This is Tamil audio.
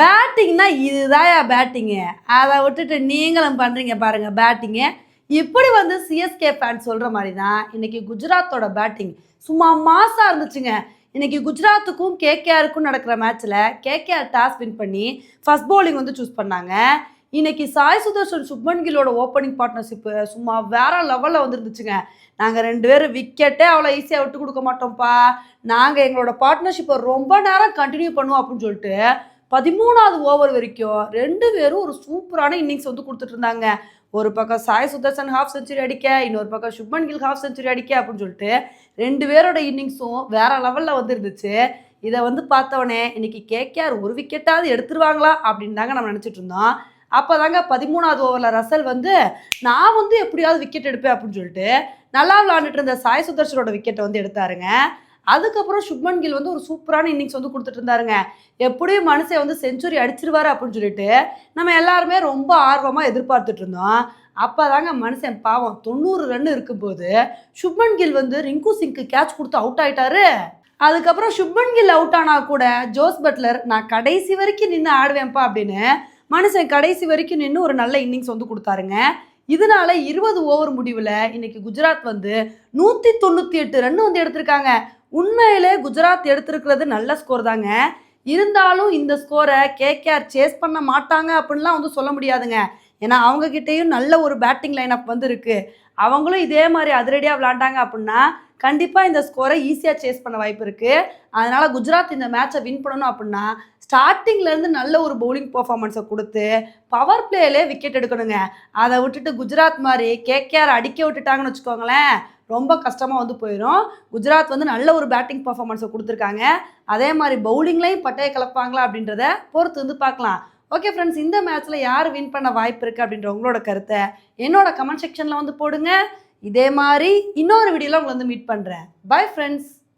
பேட்டிங்னா இதுதான் பேட்டிங்கு. அதை விட்டுட்டு நீங்களும் பண்ணுறீங்க பாருங்கள் பேட்டிங்கு. இப்படி வந்து சிஎஸ்கே ஃபேன் சொல்கிற மாதிரி தான் இன்னைக்கு குஜராத்தோட பேட்டிங். சும்மா மாசாக இருந்துச்சுங்க. இன்னைக்கு குஜராத்துக்கும் கேகேஆருக்கும் நடக்கிற மேட்ச்சில் கேகேஆர் டாஸ் வின் பண்ணி ஃபஸ்ட் பவுலிங் வந்து சூஸ் பண்ணாங்க. இன்னைக்கு சாய் சுதர்ஷன் சுப்மன் கில்லோட ஓப்பனிங் பார்ட்னர்ஷிப்பு சும்மா வேற லெவலில் வந்துருந்துச்சுங்க. நாங்கள் ரெண்டு பேரும் விக்கெட்டே அவ்வளோ ஈஸியாக விட்டு கொடுக்க மாட்டோம்ப்பா. நாங்கள் எங்களோட பார்ட்னர்ஷிப்பை ரொம்ப நேரம் கண்டினியூ பண்ணுவோம் அப்படின்னு சொல்லிட்டு பதிமூணாவது ஓவர் வரைக்கும் ரெண்டு பேரும் ஒரு சூப்பரான இன்னிங்ஸ் வந்து கொடுத்துட்டு இருந்தாங்க ஒரு பக்கம் சாய் சுதர்சன் ஹாஃப் செஞ்சுரி அடிக்க இன்னொரு பக்கம் சுப்மன் கில் ஹாஃப் செஞ்சுரி அடிக்க அப்படின்னு சொல்லிட்டு ரெண்டு பேரோட இன்னிங்ஸும் வேற லெவலில் வந்து இருந்துச்சு இதை வந்து பார்த்தவொடனே இன்னைக்கு கேகேஆர் ஒரு விக்கெட்டாவது எடுத்துருவாங்களா அப்படின்னு தாங்க நம்ம நினச்சிட்டு இருந்தோம். அப்போ தாங்க பதிமூணாவது ஓவரில் ரசல் வந்து நான் வந்து எப்படியாவது விக்கெட் எடுப்பேன் அப்படின்னு சொல்லிட்டு நல்லா விளாண்டுட்டு இருந்த சாய் சுதர்ஷனோட விக்கெட்டை வந்து எடுத்தாருங்க. அதுக்கப்புறம் சுப்மன் கில் வந்து ஒரு சூப்பரான இன்னிங்ஸ் வந்து கொடுத்துட்டு இருந்தாருங்க. எப்படியும் மனுஷன் வந்து செஞ்சுரி அடிச்சிருவாரு அப்படின்னு சொல்லிட்டு நம்ம எல்லாருமே ரொம்ப ஆர்வமாக எதிர்பார்த்துட்டு இருந்தோம். அப்போ தாங்க மனுஷன் பாவம் தொண்ணூறு ரன் இருக்கும்போது சுப்மன் கில் வந்து ரிங்கு சிங்க்கு கேட்ச் கொடுத்து அவுட் ஆயிட்டாரு. அதுக்கப்புறம் சுப்மன் கில் அவுட் ஆனா கூட ஜோஸ் பட்லர் நான் கடைசி வரைக்கும் நின்று ஆடுவேன்ப்பா அப்படின்னு மனுஷன் கடைசி வரைக்கும் நின்று ஒரு நல்ல இன்னிங்ஸ் வந்து கொடுத்தாருங்க. இதனால இருபது ஓவர் முடிவில் இன்னைக்கு குஜராத் வந்து நூற்றி தொண்ணூற்றி எட்டு ரன் வந்து எடுத்திருக்காங்க. உண்மையிலே குஜராத் எடுத்திருக்கிறது நல்ல ஸ்கோர் தாங்க. இருந்தாலும் இந்த ஸ்கோரை கேகேஆர் சேஸ் பண்ண மாட்டாங்க அப்படின்லாம் வந்து சொல்ல முடியாதுங்க. ஏன்னா அவங்க கிட்டேயும் நல்ல ஒரு பேட்டிங் லைனப் வந்து இருக்கு. அவங்களும் இதே மாதிரி அதிரடியாக விளாண்டாங்க அப்படின்னா கண்டிப்பாக இந்த ஸ்கோரை ஈஸியாக சேஸ் பண்ண வாய்ப்பு இருக்குது அதனால் குஜராத் இந்த மேட்சை வின் பண்ணணும் அப்படின்னா ஸ்டார்டிங்லேருந்து நல்ல ஒரு பவுலிங் பர்ஃபார்மன்ஸை கொடுத்து பவர் பிளேலே விக்கெட் எடுக்கணுங்க. அதை விட்டுட்டு குஜராத் மாதிரி கேகேஆர் அடிக்க விட்டுட்டாங்கன்னு வச்சுக்கோங்களேன் ரொம்ப கஷ்டமாக வந்து போயிடும் குஜராத் வந்து நல்ல ஒரு பேட்டிங் பர்ஃபார்மன்ஸை கொடுத்துருக்காங்க. அதே மாதிரி பவுலிங்லேயும் பட்டையை கலப்பாங்களா அப்படின்றத பொறுத்து வந்து பார்க்கலாம். ஓகே ஃப்ரெண்ட்ஸ் இந்த மேட்ச்சில் யார் வின் பண்ண வாய்ப்பு இருக்குது அப்படின்ற உங்களோட கருத்தை என்னோட கமெண்ட் செக்ஷனில் வந்து போடுங்க. இதே மாதிரி இன்னொரு வீடியோவில் உங்களை வந்து மீட் பண்ணுறேன் பை ஃப்ரெண்ட்ஸ்